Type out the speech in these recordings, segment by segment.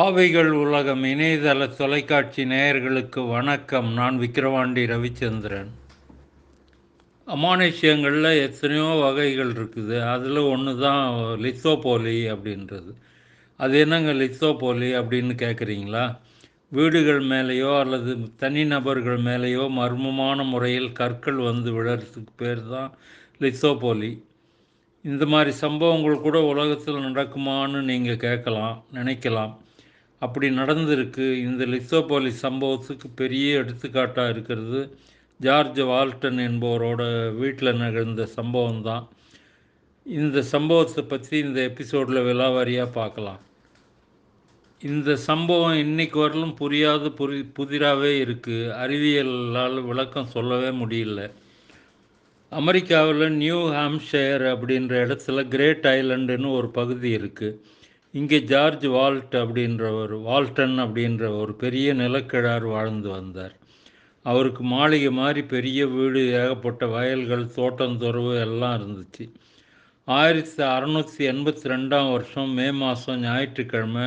ஆவைகள் உலகம் இணையதள தொலைக்காட்சி நேயர்களுக்கு வணக்கம். நான் விக்கிரவாண்டி ரவிச்சந்திரன். அமானுஷ்யங்களில் எத்தனையோ வகைகள் இருக்குது. அதில் ஒன்று தான் லித்தோபோலி அப்படின்றது. அது என்னங்க லித்தோபோலி அப்படின்னு கேட்குறீங்களா வீடுகள் மேலேயோ அல்லது தனிநபர்கள் மேலேயோ மர்மமான முறையில் கற்கள் வந்து விழறதுக்கு பேர் தான் லித்தோபோலி. இந்த மாதிரி சம்பவங்கள் கூட உலகத்தில் நடக்குமான்னு நீங்கள் கேட்கலாம் நினைக்கலாம். அப்படி நடந்திருக்கு. இந்த லித்தோபோலி சம்பவத்துக்கு பெரிய எடுத்துக்காட்டாக இருக்கிறது. ஜார்ஜ் வால்டன் என்பவரோட வீட்டில் நிகழ்ந்த சம்பவம் தான் இந்த சம்பவத்தை பற்றி இந்த எபிசோடில் விலாவாரியாக பார்க்கலாம். இந்த சம்பவம் இன்னைக்கு வரலும் புரியாத புரி புதிராகவே இருக்குது அறிவியலால் விளக்கம் சொல்லவே முடியல. அமெரிக்காவில் நியூ ஹாம்ஷயர் அப்படின்ற இடத்துல கிரேட் ஐலண்டுன்னு ஒரு பகுதி இருக்குது இங்கே ஜார்ஜ் வால்ட் அப்படின்றவர் வால்டன் அப்படின்ற ஒரு பெரிய நிலக்கிழார் வாழ்ந்து வந்தார். அவருக்கு மாளிகை மாதிரி பெரிய வீடு ஏகப்பட்ட வயல்கள் தோட்டம் துறவு எல்லாம் இருந்துச்சு. ஆயிரத்தி அறநூற்றி எண்பத்தி ரெண்டாம் வருஷம் மே மாதம் ஞாயிற்றுக்கிழமை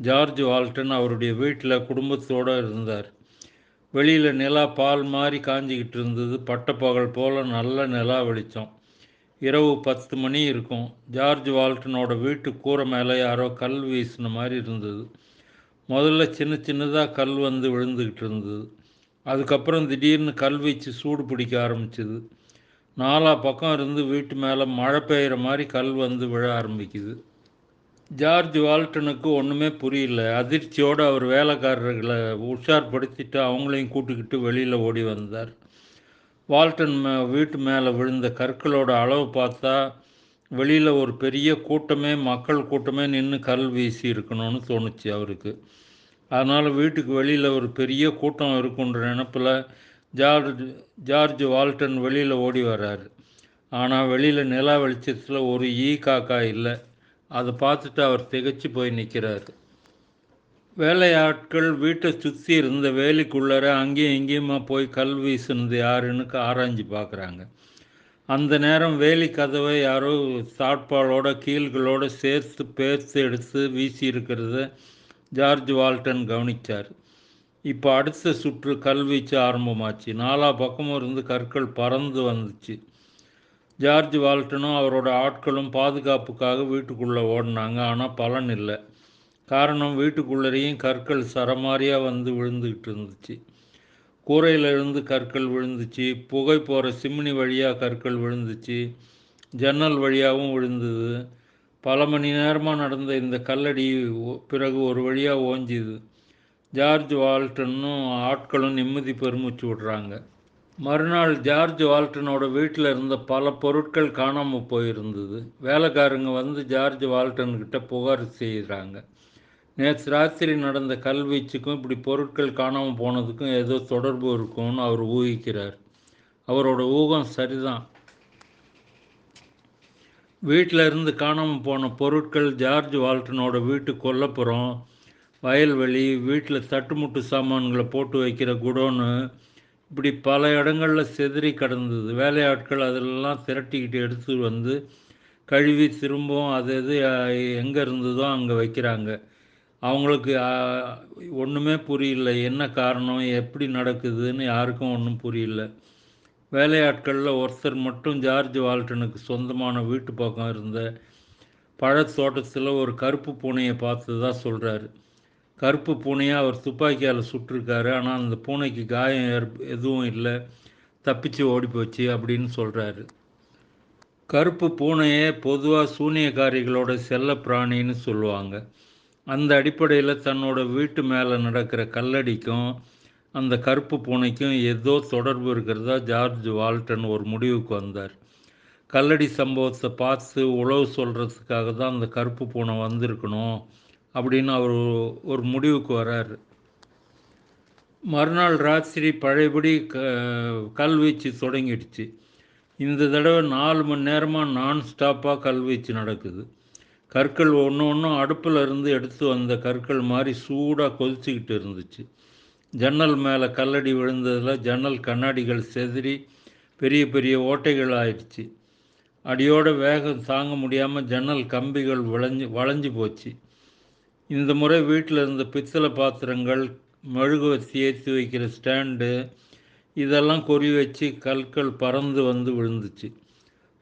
ஜார்ஜ் வால்டன் அவருடைய வீட்டில் குடும்பத்தோடு இருந்தார். வெளியில் நிலா பால் மாதிரி காஞ்சிக்கிட்டு இருந்தது. பட்டப்பகல் போல் நல்ல நிலா வெளிச்சம். இரவு பத்து மணி இருக்கும். ஜார்ஜ் வால்டனோட வீட்டு கூரை மேலே யாரோ கல் வீசின மாதிரி இருந்தது. முதல்ல சின்ன சின்னதாக கல் வந்து விழுந்துக்கிட்டு இருந்தது. அதுக்கப்புறம் திடீர்னு கல் வீச்சு சூடு பிடிக்க ஆரம்பிச்சுது. நாலா பக்கம் இருந்து வீட்டு மேலே மழை பெய்கிற மாதிரி கல் வந்து விழ ஆரம்பிக்குது. ஜார்ஜ் வால்டனுக்கு ஒன்றுமே புரியல. அதிர்ச்சியோடு அவர் வேலைக்காரர்களை உஷார்படுத்திட்டு அவங்களையும் கூட்டுக்கிட்டு வெளியில் ஓடி வந்தார். வால்டன் மே வீட்டு மேலே விழுந்த கற்களோட அளவு பார்த்தா வெளியில் ஒரு பெரிய கூட்டமே மக்கள் கூட்டமே நின்று கல் வீசி இருக்கணும்னு தோணுச்சு அவருக்கு. அதனால் வீட்டுக்கு வெளியில் ஒரு பெரிய கூட்டம் இருக்குன்ற நினப்பில் ஜார்ஜ் ஜார்ஜ் வால்டன் வெளியில் ஓடி வர்றாரு ஆனால் வெளியில் நிலா வெளிச்சத்தில் ஒரு ஈ காக்கா இல்லை. அதை பார்த்துட்டு அவர் திகச்சு போய் நிற்கிறாரு வேலையாட்கள் வீட்டை சுற்றி இருந்த வேலிக்குள்ளர அங்கேயும் இங்கேயுமா போய் கல் வீசுனது யாருன்னு ஆராய்ஞ்சு பார்க்குறாங்க அந்த நேரம் வேலி கதவை யாரோ தாட்பாலோட கீழ்களோடு சேர்த்து பேர்த்து எடுத்து வீசி இருக்கிறத ஜார்ஜ் வால்டன் கவனித்தார் இப்போ அடுத்த சுற்று கல்வீச்சு ஆரம்பமாச்சு. நாலா பக்கமும் இருந்து கற்கள் பறந்து வந்துச்சு. ஜார்ஜ் வால்டனும் அவரோட ஆட்களும் பாதுகாப்புக்காக வீட்டுக்குள்ளே ஓடினாங்க. ஆனால் பலன் இல்லை. காரணம் வீட்டுக்குள்ளரையும் கற்கள் சரமாரியாக வந்து விழுந்துக்கிட்டு இருந்துச்சு. கூரையிலிருந்து கற்கள் விழுந்துச்சு. புகை போகிற சிம்னி வழியாக கற்கள் விழுந்துச்சு. ஜன்னல் வழியாகவும் விழுந்தது. பல மணி நேரமாக நடந்த இந்த கல்லடி பிறகு ஒரு வழியாக ஓஞ்சிது. ஜார்ஜ் வால்டனும் ஆட்களும் நிம்மதி பெருமிச்சு விடுறாங்க. மறுநாள் ஜார்ஜ் வால்டனோட வீட்டில் இருந்த பல பொருட்கள் காணாமல் போயிருந்தது. வேலைக்காரங்க வந்து ஜார்ஜ் வால்டன்கிட்ட புகார் செய்கிறாங்க நேற்று ராத்திரி நடந்த கல்வீச்சுக்கும் இப்படி பொருட்கள் காணாமல் போனதுக்கும் ஏதோ தொடர்பு இருக்கும்னு அவர் ஊகிக்கிறார். அவரோட ஊகம் சரிதான். வீட்டில் இருந்து காணாமல் போன பொருட்கள் ஜார்ஜ் வால்டனோட வீட்டு கொல்லப்புறம். வயல்வெளி வீட்டில் தட்டுமுட்டு சாமான்களை போட்டு வைக்கிற குடோனு இப்படி பல இடங்களில் செதறி கடந்தது. வேலையாட்கள் அதிலெல்லாம் திரட்டிக்கிட்டு எடுத்து வந்து கழுவி திரும்பவும் அது எது எங்கே இருந்ததோ அங்கே வைக்கிறாங்க. அவங்களுக்கு ஒன்றுமே புரியல. என்ன காரணம்? எப்படி நடக்குதுன்னு யாருக்கும் ஒன்றும் புரியல. வேலையாட்களில் ஒருத்தர் மட்டும் ஜார்ஜ் வால்டனுக்கு சொந்தமான வீட்டு பக்கம் இருந்த பழத்தோட்டத்தில் ஒரு கருப்பு பூனையை பார்த்ததா சொல்கிறாரு கருப்பு பூனையை அவர் துப்பாக்கியால் சுட்டிருக்காரு. ஆனால் அந்த பூனைக்கு காயம் எதுவும் இல்லை. தப்பிச்சு ஓடி போச்சு அப்படின்னு சொல்கிறாரு கருப்பு பூனையே பொதுவாக சூனியக்காரிகளோட செல்ல பிராணின்னு சொல்லுவாங்க. அந்த அடிப்படையில் தன்னோட வீட்டு மேலே நடக்கிற கல்லடிக்கும் அந்த கருப்பு பூனைக்கும் ஏதோ தொடர்பு இருக்கிறதா ஜார்ஜ் வால்டன் ஒரு முடிவுக்கு வந்தார். கல்லடி சம்பவத்தை பார்த்து உழவு சொல்கிறதுக்காக தான் அந்த கருப்பு பூனை வந்திருக்கணும் அப்படின்னு அவர் ஒரு முடிவுக்கு வரார். மறுநாள் ராத்திரி பழையபடி க கல்வீச்சு தொடங்கிடுச்சு. இந்த தடவை நாலு மணி நேரமாக நான் ஸ்டாப்பாக கல்வீச்சு நடக்குது. கற்கள் ஒன்று ஒன்றும் அடுப்பில் இருந்து எடுத்து வந்த கற்கள் மாதிரி சூடாக கொதிச்சுக்கிட்டு இருந்துச்சு. ஜன்னல் மேலே கல்லடி விழுந்ததில் ஜன்னல் கண்ணாடிகள் செதறி பெரிய பெரிய ஓட்டைகள் ஆயிடுச்சு. அடியோட வேகம் தாங்க முடியாமல் ஜன்னல் கம்பிகள் விளைஞ்சு வளைஞ்சு போச்சு. இந்த முறை வீட்டில் இருந்த பித்தளை பாத்திரங்கள் மெழுகுவர்த்தி ஏற்றி வைக்கிற ஸ்டாண்டு இதெல்லாம் கொறி வச்சு கற்கள் பறந்து வந்து விழுந்துச்சு.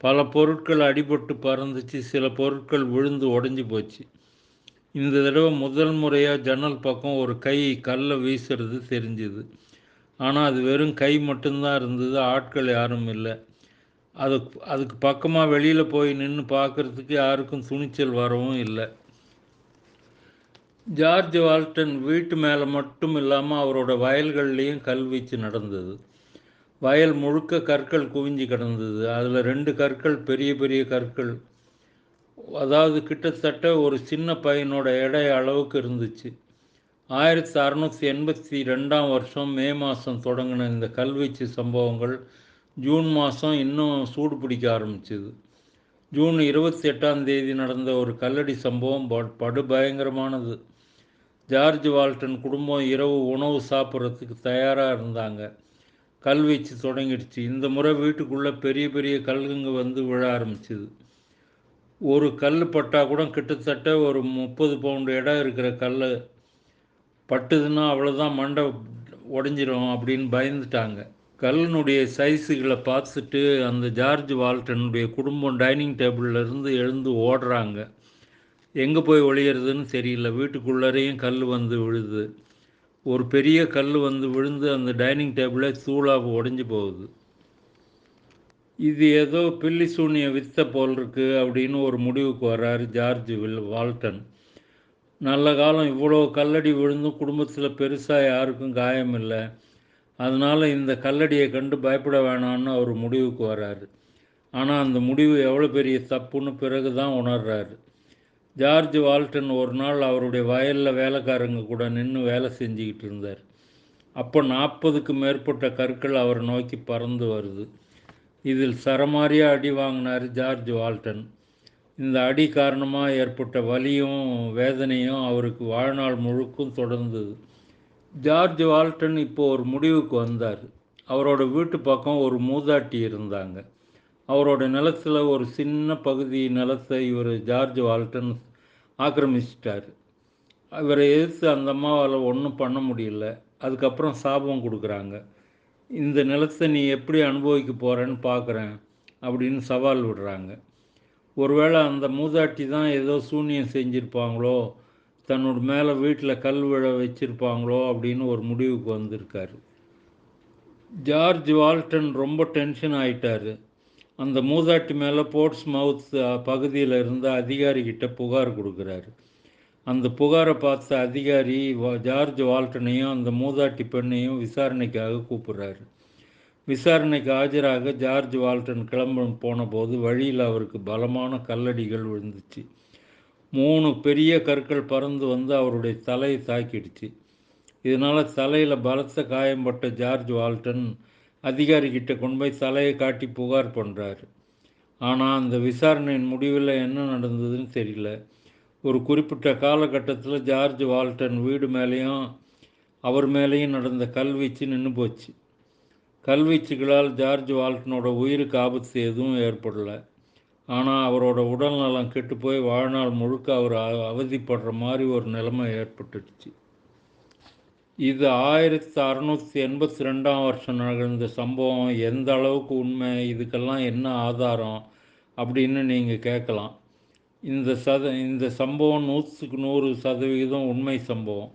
பல பொருட்கள் அடிபட்டு பறந்துச்சு சில பொருட்கள் விழுந்து உடஞ்சி போச்சு. இந்த தடவை முதல் முறையாக ஜன்னல் பக்கம் ஒரு கை கல்லை வீசுறது தெரிஞ்சுது. ஆனால் அது வெறும் கை மட்டும்தான் இருந்தது ஆட்கள் யாரும் இல்லை. அது அதுக்கு பக்கமாக வெளியில் போய் நின்று பார்க்குறதுக்கு யாருக்கும் துணிச்சல் வரவும் இல்லை. ஜார்ஜ் வால்டன் வீட்டு மேலே மட்டும் இல்லாமல் அவரோட வயல்கள்லேயும் கல்வீச்சு நடந்தது. வயல் முழுக்க கற்கள் குவிஞ்சு கிடந்தது. அதில் ரெண்டு கற்கள் பெரிய பெரிய கற்கள். அதாவது கிட்டத்தட்ட ஒரு சின்ன பையனோட எடை அளவுக்கு இருந்துச்சு. ஆயிரத்தி அறநூற்றி எண்பத்தி ரெண்டாம் வருஷம் மே மாதம் தொடங்கின இந்த கல்வீச்சு சம்பவங்கள் ஜூன் மாதம் இன்னும் சூடு பிடிக்க ஆரம்பிச்சுது. ஜூன் இருபத்தி எட்டாம் தேதி நடந்த ஒரு கல்லடி சம்பவம் படு பயங்கரமானது ஜார்ஜ் வால்டன் குடும்பம் இரவு உணவு சாப்பிட்றதுக்கு தயாராக இருந்தாங்க. கல்வீச்சு தொடங்கிடுச்சு. இந்த முறை வீட்டுக்குள்ளே பெரிய பெரிய கல்லுங்க வந்து விழ ஆரம்பிச்சுது. ஒரு கல் பட்டால் கூட கிட்டத்தட்ட ஒரு முப்பது பவுண்டு இடம் இருக்கிற கல் பட்டுதுன்னா அவ்வளோதான் மண்டை உடஞ்சிரும் அப்படின்னு பயந்துட்டாங்க. கல்லினுடைய சைஸுகளை பார்த்துட்டு அந்த ஜார்ஜ் வால்டனுடைய குடும்பம் டைனிங் டேபிள்லேருந்து எழுந்து ஓடுறாங்க. எங்கே போய் ஒளியறதுன்னு தெரியல. வீட்டுக்குள்ளரையும் கல் வந்து விழுது. ஒரு பெரிய கல் வந்து விழுந்து அந்த டைனிங் டேபிளே தூளாக உடஞ்சி போகுது. இது ஏதோ பில்லி சூனிய வித்த போல் இருக்கு அப்படின்னு ஒரு முடிவுக்கு வர்றாரு ஜார்ஜ் வில் வால்டன். நல்ல காலம் இவ்வளோ கல்லடி விழுந்தும் குடும்பத்தில் பெருசாக யாருக்கும் காயம் இல்லை. அதனால் இந்த கல்லடியை கண்டு பயப்பட வேணாம்னு அவர் முடிவுக்கு வர்றாரு. ஆனால் அந்த முடிவு எவ்வளோ பெரிய தப்புன்னு பிறகு தான் உணர்றாரு. ஜார்ஜ் வால்டன் ஒரு நாள் அவருடைய வயலில் வேலைக்காரங்க கூட நின்று வேலை செஞ்சுக்கிட்டு இருந்தார். அப்போ நாற்பதுக்கு மேற்பட்ட கற்கள் அவரை நோக்கி பறந்து வருது. இதில் சரமாரியாக அடி வாங்கினார் ஜார்ஜ் வால்டன். இந்த அடி காரணமாக ஏற்பட்ட வலியும் வேதனையும் அவருக்கு வாழ்நாள் முழுக்கும் தொடர்ந்தது. ஜார்ஜ் வால்டன் இப்போ ஒரு முடிவுக்கு வந்தார். அவரோட வீட்டு பக்கம் ஒரு மூதாட்டி இருந்தாங்க. அவரோட நிலத்தில் ஒரு சின்ன பகுதி நிலத்தை இவர் ஜார்ஜ் வால்டன் ஆக்கிரமிச்சிட்டார். இவரை எதிர்த்து அந்த அம்மாவால் ஒன்றும் பண்ண முடியல. அதுக்கப்புறம் சாபம் கொடுக்குறாங்க. இந்த நிலத்தை நீ எப்படி அனுபவிக்க போகிறேன்னு பார்க்குறேன் அப்படின்னு சவால் விடுறாங்க. ஒருவேளை அந்த மூதாட்டி தான் ஏதோ சூன்யம் செஞ்சுருப்பாங்களோ தன்னோட மேலே வீட்டில் கல் விழ வச்சுருப்பாங்களோ அப்படின்னு ஒரு முடிவுக்கு வந்திருக்காரு. ஜார்ஜ் வால்டன் ரொம்ப டென்ஷன் ஆயிட்டாரு. அந்த மூதாட்டி மேலே போர்ட்ஸ் மவுத் பகுதியில் இருந்த அதிகாரிகிட்ட புகார் கொடுக்குறாரு. அந்த புகாரை பார்த்த அதிகாரி ஜார்ஜ் வால்டனையும் அந்த மூதாட்டி பெண்ணையும் விசாரணைக்காக கூப்பிட்றாரு. விசாரணைக்கு ஆஜராக ஜார்ஜ் வால்டன் கிளம்ப போனபோது வழியில் அவருக்கு பலமான கல்லடிகள் விழுந்துச்சு. மூணு பெரிய கற்கள் பறந்து வந்து அவருடைய தலையை தாக்கிடுச்சு. இதனால் தலையில் பலத்த காயம்பட்ட ஜார்ஜ் வால்டன் அதிகாரிகிட்ட கொண்டு போய் தலையை காட்டி புகார் பண்ணுறார் ஆனால் அந்த விசாரணையின் முடிவில் என்ன நடந்ததுன்னு தெரியல. ஒரு குறிப்பிட்ட காலகட்டத்தில் ஜார்ஜ் வால்டன் வீடு மேலேயும் அவர் மேலேயும் நடந்த கல்வீச்சு நின்று போச்சு. கல்வீச்சுகளால் ஜார்ஜ் வால்டனோட உயிருக்கு ஆபத்து எதுவும் ஏற்படலை. ஆனால் அவரோட உடல் நலம் கெட்டு போய் வாழ்நாள் முழுக்க அவர் அவதிப்படுற மாதிரி ஒரு நிலைமை ஏற்பட்டுடுச்சு. இது ஆயிரத்தி அறநூற்றி எண்பத்தி ரெண்டாம் வருஷம் நடந்த சம்பவம். எந்த அளவுக்கு உண்மை? இதுக்கெல்லாம் என்ன ஆதாரம்? அப்படின்னு நீங்கள் கேட்கலாம். இந்த சத இந்த சம்பவம் நூற்றுக்கு நூறு சதவிகிதம் உண்மை சம்பவம்.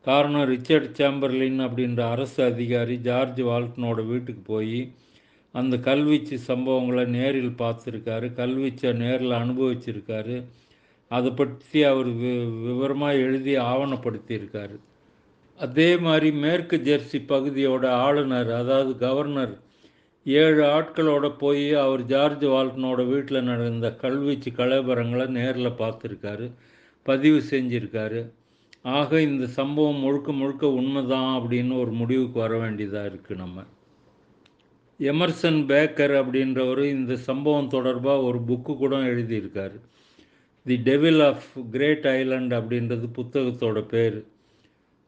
காரணம் ரிச்சர்ட் சேம்பர்லின் அப்படின்ற அரசு அதிகாரி ஜார்ஜ் வால்டனோட வீட்டுக்கு போய் அந்த கல்வீச்சு சம்பவங்களை நேரில் பார்த்துருக்காரு. கல்வீச்சை நேரில் அனுபவிச்சிருக்காரு. அதை பற்றி அவர் வி விவரமாக எழுதி ஆவணப்படுத்தியிருக்காரு. அதே மாதிரி மேற்கு ஜெர்சி பகுதியோட ஆளுநர் அதாவது கவர்னர் ஏழு ஆட்களோட போய் அவர் ஜார்ஜ் வால்டனோட வீட்டில் நடந்த கல்வீச்சு கலவரங்களை நேரில் பார்த்துருக்காரு பதிவு செஞ்சுருக்காரு. ஆக இந்த சம்பவம் முழுக்க முழுக்க உண்மைதான் அப்படின்னு ஒரு முடிவுக்கு வர வேண்டியதாக இருக்குது நம்ம. எமர்சன் பேக்கர் அப்படின்றவர் இந்த சம்பவம் தொடர்பாக ஒரு புக்கு கூட எழுதியிருக்கார். The devil of great island அப்படின்றது புத்தகத்தோட பேர்.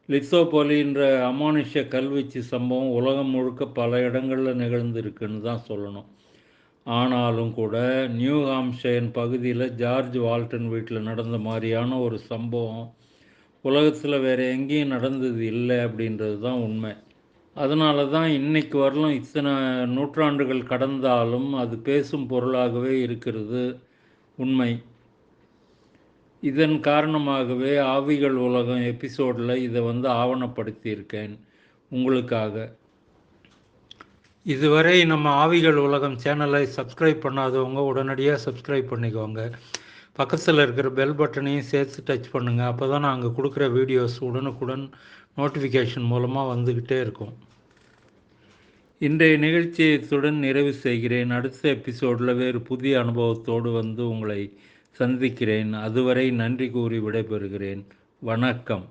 லித்தோபொலின்ற அமானுஷ கல்வீச்சு சம்பவம் உலகம் முழுக்க பல இடங்களில் நிகழ்ந்திருக்குன்னு தான் சொல்லணும். ஆனாலும் கூட நியூ ஹாம்ஷயன் பகுதியில் ஜார்ஜ் வால்டன் வீட்டில் நடந்த மாதிரியான ஒரு சம்பவம் உலகத்தில் வேறு எங்கேயும் நடந்தது இல்லை அப்படின்றது தான் உண்மை. அதனால தான் இன்னைக்கு வரலும் இத்தனை நூற்றாண்டுகள் கடந்தாலும் அது பேசும் பொருளாகவே இருக்கிறது உண்மை. இதன் காரணமாகவே ஆவிகள் உலகம் எபிசோடில் இதை வந்து ஆவணப்படுத்தியிருக்கேன் உங்களுக்காக. இதுவரை நம்ம ஆவிகள் உலகம் சேனலை சப்ஸ்கிரைப் பண்ணாதவங்க உடனடியாக சப்ஸ்கிரைப் பண்ணிக்கோங்க. பக்கத்தில் இருக்கிற பெல் பட்டனையும் சேர்த்து டச் பண்ணுங்கள் அப்போ தான் நாங்கள் கொடுக்குற வீடியோஸ் உடனுக்குடன் நோட்டிஃபிகேஷன் மூலமாக வந்துக்கிட்டே இருக்கும். இன்றைய நிகழ்ச்சியை இத்துடன் நிறைவு செய்கிறேன். அடுத்த எபிசோடில் வேறு புதிய அனுபவத்தோடு வந்து உங்களை சந்திக்கிறேன். அதுவரை நன்றி கூறி விடைபெறுகிறேன். வணக்கம்.